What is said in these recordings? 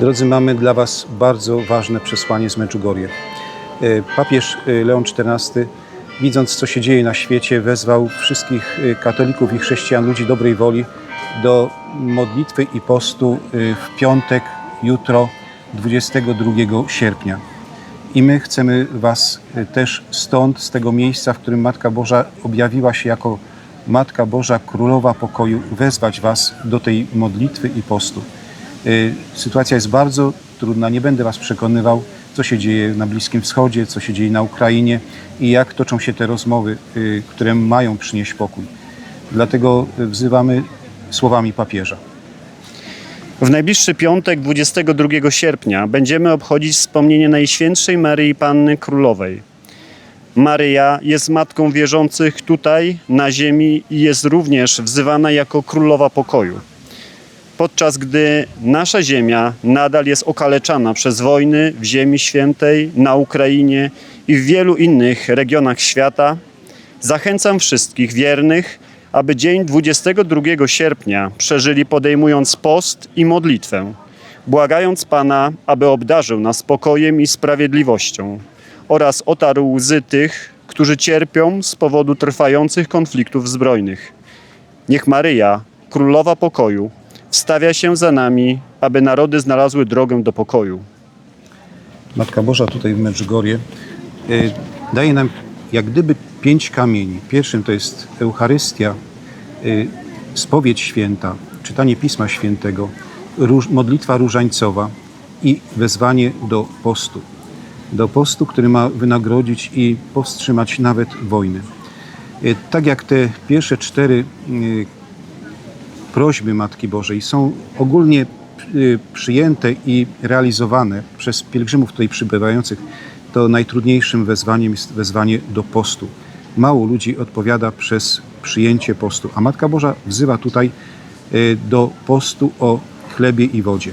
Drodzy, mamy dla Was bardzo ważne przesłanie z Medjugorje. E, Papież e, Leon XIV, widząc co się dzieje na świecie, wezwał wszystkich e, katolików i chrześcijan, ludzi dobrej woli do modlitwy i postu e, w piątek, jutro, 22 sierpnia. I my chcemy Was też stąd, z tego miejsca, w którym Matka Boża objawiła się jako Matka Boża, Królowa Pokoju, wezwać Was do tej modlitwy i postu. Y, Sytuacja jest bardzo trudna. Nie będę Was przekonywał, co się dzieje na Bliskim Wschodzie, co się dzieje na Ukrainie i jak toczą się te rozmowy, y, które mają przynieść pokój. Dlatego wzywamy słowami papieża. W najbliższy piątek, 22 sierpnia, będziemy obchodzić wspomnienie Najświętszej Maryi Panny Królowej. Maryja jest matką wierzących tutaj, na ziemi i jest również wzywana jako Królowa Pokoju. Podczas gdy nasza ziemia nadal jest okaleczana przez wojny w Ziemi Świętej, na Ukrainie i w wielu innych regionach świata, zachęcam wszystkich wiernych, aby dzień 22 sierpnia przeżyli podejmując post i modlitwę, błagając Pana, aby obdarzył nas spokojem i sprawiedliwością oraz otarł łzy tych, którzy cierpią z powodu trwających konfliktów zbrojnych. Niech Maryja, Królowa Pokoju, wstawia się za nami, aby narody znalazły drogę do pokoju. Matka Boża tutaj w Medjugorje y, daje nam jak gdyby pięć kamieni. Pierwszym to jest Eucharystia, y, spowiedź święta, czytanie Pisma Świętego, modlitwa różańcowa i wezwanie do postu. Do postu, który ma wynagrodzić i powstrzymać nawet wojny. Y, Tak jak te pierwsze cztery prośby Matki Bożej są ogólnie y, przyjęte i realizowane przez pielgrzymów tutaj przybywających, to najtrudniejszym wezwaniem jest wezwanie do postu. Mało ludzi odpowiada przez przyjęcie postu, a Matka Boża wzywa tutaj y, do postu o chlebie i wodzie.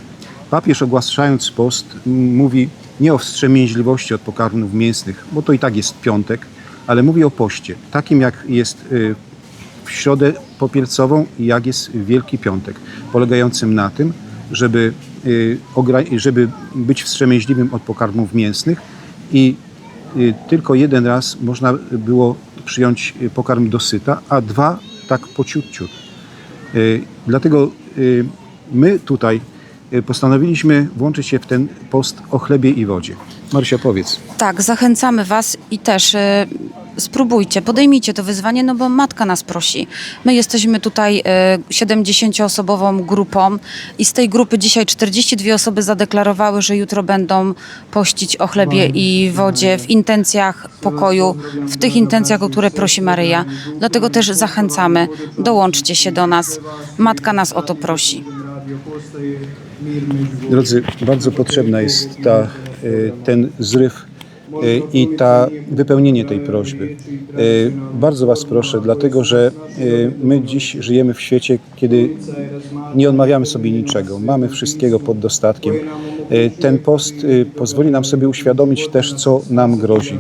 Papież ogłaszając post mówi nie o wstrzemięźliwości od pokarmów mięsnych, bo to i tak jest piątek, ale mówi o poście, takim jak jest y, w środę popielcową, jak jest Wielki Piątek, polegającym na tym, żeby, y, żeby być wstrzemięźliwym od pokarmów mięsnych i y, tylko jeden raz można było przyjąć pokarm dosyta, a dwa tak po ciut, ciut. Y, Dlatego my tutaj postanowiliśmy włączyć się w ten post o chlebie i wodzie. Marysia, powiedz. Tak, zachęcamy Was i też spróbujcie, podejmijcie to wyzwanie, no bo matka nas prosi. My jesteśmy tutaj e, 70-osobową grupą i z tej grupy dzisiaj 42 osoby zadeklarowały, że jutro będą pościć o chlebie i wodzie w intencjach pokoju, w tych intencjach, o które prosi Maryja. Dlatego też zachęcamy, dołączcie się do nas. Matka nas o to prosi. Drodzy, bardzo potrzebna jest ta, y, ten zryw i ta wypełnienie tej prośby. Y, Bardzo Was proszę, dlatego że y, my dziś żyjemy w świecie, kiedy nie odmawiamy sobie niczego. Mamy wszystkiego pod dostatkiem. Ten post pozwoli nam sobie uświadomić też, co nam grozi.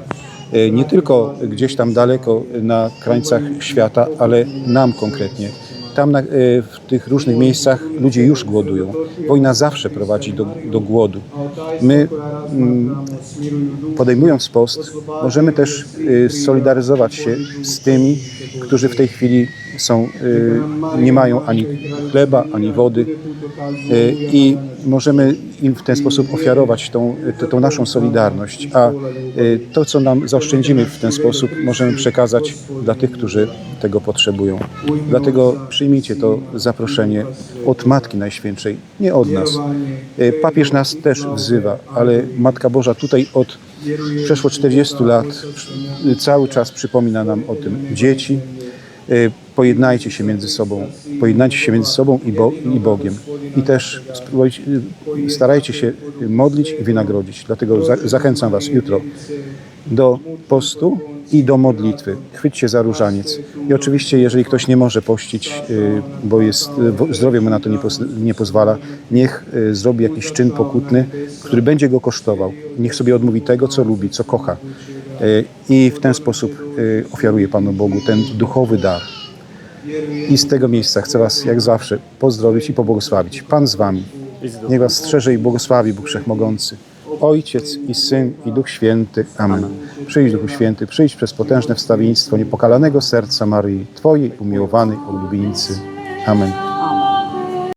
Nie tylko gdzieś tam daleko na krańcach świata, ale nam konkretnie. Tam na, e, w tych różnych miejscach ludzie już głodują. Wojna zawsze prowadzi do, do głodu. My mm, podejmując post, możemy też e, solidaryzować się z tymi, którzy w tej chwili są, e, nie mają ani chleba, ani wody e, i możemy im w ten sposób ofiarować tą, tą, naszą solidarność, a e, to, co nam zaoszczędzimy w ten sposób, możemy przekazać dla tych, którzy tego potrzebują. Dlatego przyjmijcie to zaproszenie od Matki Najświętszej, nie od nas. Papież nas też wzywa, ale Matka Boża tutaj od przeszło 40 lat cały czas przypomina nam o tym. Dzieci, pojednajcie się między sobą, pojednajcie się między sobą i, Bo, i Bogiem. I też e, starajcie się modlić i wynagrodzić. Dlatego za, zachęcam Was jutro do postu i do modlitwy. Chwyćcie za różaniec. I oczywiście, jeżeli ktoś nie może pościć, y, bo jest, y, zdrowie mu na to nie, pos- nie pozwala, niech y, zrobi jakiś czyn pokutny, który będzie go kosztował. Niech sobie odmówi tego, co lubi, co kocha. Y, I w ten sposób y, ofiaruje Panu Bogu ten duchowy dar. I z tego miejsca chcę Was, jak zawsze, pozdrowić i pobłogosławić. Pan z Wami. Niech was strzeże i błogosławi Bóg Wszechmogący. Ojciec i Syn i Duch Święty. Amen. Przyjdź Duchu Święty, przyjdź przez potężne wstawiennictwo niepokalanego serca Maryi, Twojej umiłowanej oblubieńcy. Amen.